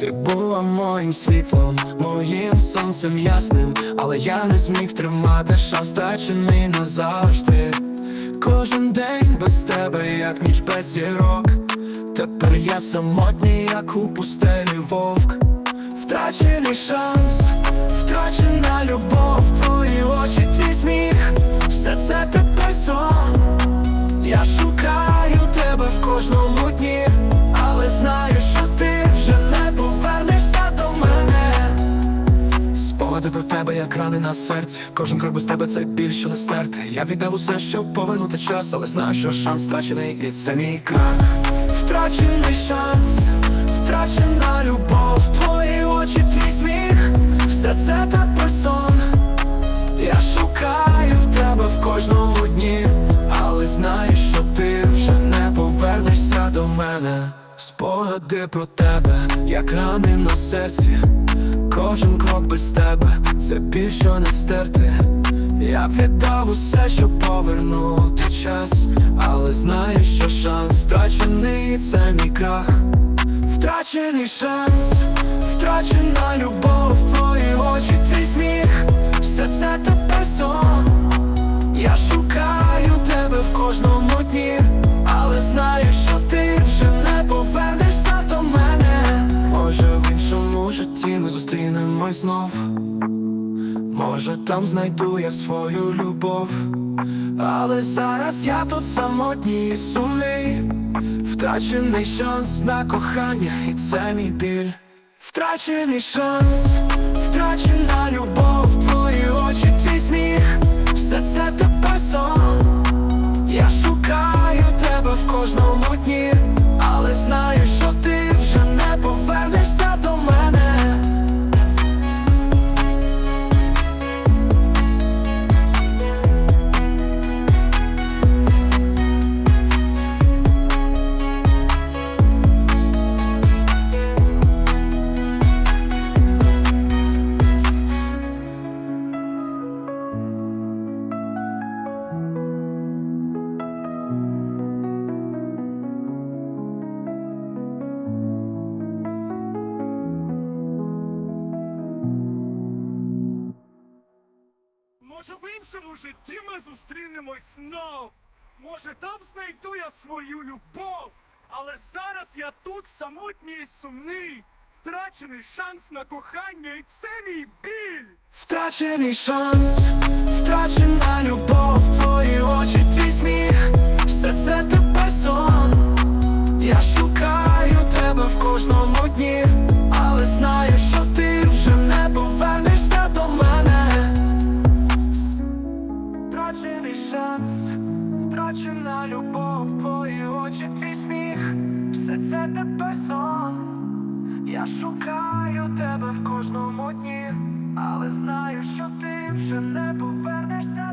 Ти була моїм світлом, моїм сонцем ясним, але я не зміг тримати шанс дачений назавжди. Кожен день без тебе, як ніч без зірок. Тепер я самотній, як у пустелі вовк. Втрачений шанс, про тебе, як рани на серці. Кожен крок без тебе це біль, що не стерти. Я віддав усе, щоб повернути час, але знаю, що шанс втрачений, і це мій крах. Втрачений шанс, втрачена любов, твої очі, твій сміх, все це тепер сон. Я шукаю тебе в кожному дні, але знаю, що ти вже не повернешся до мене. Спогади про тебе, як рани на серці. Кожен крок без тебе, це біль, що не стерти. Я віддав усе, щоб повернути час, але знаю, що шанс втрачений, це мій крах. Втрачений шанс, втрачена любов, зустрінемось знов. Може, там знайду я свою любов, але зараз я тут самотній і сумний, втрачений шанс на кохання, і це мій біль. Втрачений шанс, втрачена любов, Може, в іншому житті ми зустрінемось знов. Може, там знайду я свою любов. Але зараз я тут самотній і сумний. Втрачений шанс на кохання, і це мій біль. Втрачений шанс, втрачена любов, тепер сон. Я шукаю тебе в кожному дні, але знаю, що ти вже не повернешся.